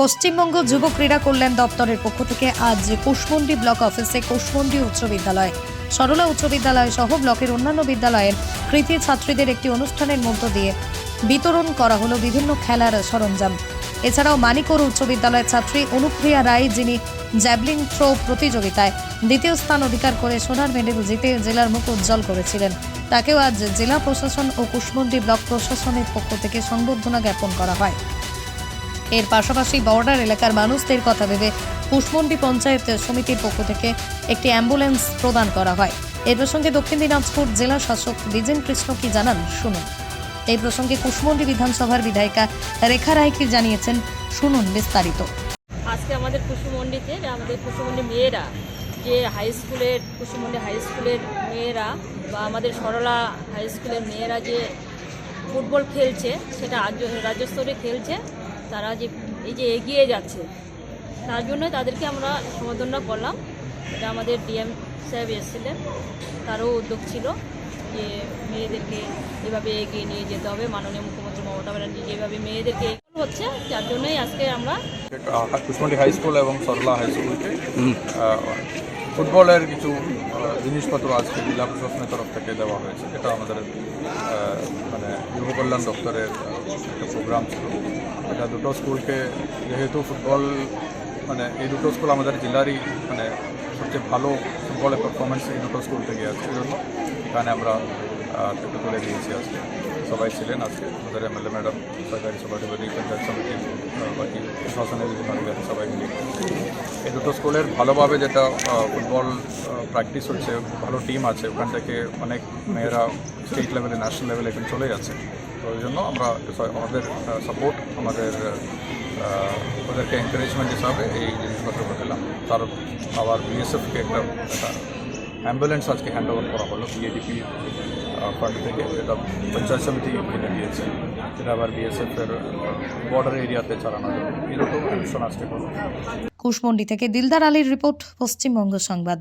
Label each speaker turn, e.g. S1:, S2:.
S1: পশ্চিমবঙ্গ যুব ক্রীড়া কল্যাণ দপ্তরের পক্ষ থেকে আজ কুশমন্ডি ব্লক অফিসে কুশমন্ডি উচ্চ বিদ্যালয়, সরলা উচ্চ বিদ্যালয় সহ ব্লকের অন্যান্য বিদ্যালয়ের কৃতি ছাত্রীদের একটি অনুষ্ঠানের মধ্য দিয়ে বিতরণ করা হলো বিভিন্ন খেলার সরঞ্জাম। এছাড়াও মানিকোর উচ্চ বিদ্যালয়ের ছাত্রী অনুপ্রিয়া রায়, যিনি জ্যাভলিং থ্রো প্রতিযোগিতায় দ্বিতীয় স্থান অধিকার করে সোনার মেডেল জিতে জেলার মুখ উজ্জ্বল করেছিলেন। তাকেও আজ জেলা প্রশাসন ও কুশমন্ডি ব্লক প্রশাসনের পক্ষ থেকে সংবর্ধনা জ্ঞাপন করা হয়। এর পাশাপাশি বর্ডার এলাকার মানুষদের কথা ভেবে কুশমন্ডি পঞ্চায়েত সমিতির পক্ষ থেকে একটি অ্যাম্বুলেন্স প্রদান করা হয়। এই প্রসঙ্গে দক্ষিণ দিনাজপুর জেলা শাসক বিজেন কৃষ্ণ কি জানান, শুনুন। এই প্রসঙ্গে কুশমন্ডি বিধানসভার বিধায়িকা রেখা রায় কি জানিয়েছেন, শুনুন বিস্তারিত।
S2: আজকে আমাদের কুসুমন্ডিতে যে আমাদের কুসুমন্ডি মেয়েরা, যে হাই স্কুলের কুসুমন্ডি হাই স্কুলের মেয়েরা বা আমাদের সরলা হাই স্কুলের মেয়েরা যে ফুটবল খেলছে, সেটা রাজ্য রাজ্যস্তরে খেলছে তারা যে এই যে এগিয়ে যাচ্ছে তার জন্য তাদেরকে আমরা সম্বোধনা করলাম এটা আমাদের ডিএম সাহেব এসেছিলেন তারও উদ্যোগ ছিল যে মেয়েদেরকে এভাবে এগিয়ে নিয়ে যেতে হবে। মাননীয় মুখ্যমন্ত্রী মমতা ব্যানার্জি যেভাবে মেয়েদেরকে এগিয়ে হচ্ছে যার জন্যই আজকে আমরা
S3: কুশমন্ডি হাই স্কুল এবং সরলা হাই স্কুলকে ফুটবলের কিছু জিনিসপত্র আজকে জেলা প্রশাসনের তরফ থেকে দেওয়া হয়েছে। এটা আমাদের মানে যুব কল্যাণ দপ্তরের একটা প্রোগ্রাম ছিল। এটা দুটো স্কুলকে, যেহেতু ফুটবল মানে এই দুটো স্কুল আমাদের জেলারই মানে সবচেয়ে ভালো ফুটবলের পারফরমেন্স এই দুটো স্কুল থেকে আছে। জন্য এখানে আমরা তুলে দিয়েছি আজকে। সবাই ছিলেন আজকে আমাদের এমএলএ ম্যাডাম, সরকারি সভাধিপতি পঞ্চায়েত সমিতির বাকি প্রশাসনের অধিকারী সবাই মিলে। এই দুটো স্কুলের ভালোভাবে যেটা ফুটবল প্র্যাকটিস হচ্ছে, ভালো টিম আছে, ওখান থেকে অনেক মেয়েরা স্টেট লেভেলে ন্যাশনাল লেভেলে এখন চলে যাচ্ছে। তো ওই জন্য আমরা আমাদের সাপোর্ট আমাদের ওদেরকে এনকারেজমেন্ট হিসাবে এই জিনিসপত্র পেলাম তার আবার বিএসএফকে একটা অ্যাম্বুলেন্স আজকে হ্যান্ড ওভার করা হলো বিএডিপি ফান্ড থেকে এটা পঞ্চায়েত সমিতি কিনে দিয়েছে। সেটা আবার বিএসএফের বর্ডার এরিয়াতে চালানো যাবে। এরকম অনুষ্ঠান আজকে করব
S1: কুশমন্ডি থেকে দিলদার আলীর রিপোর্ট, পশ্চিমবঙ্গ সংবাদ।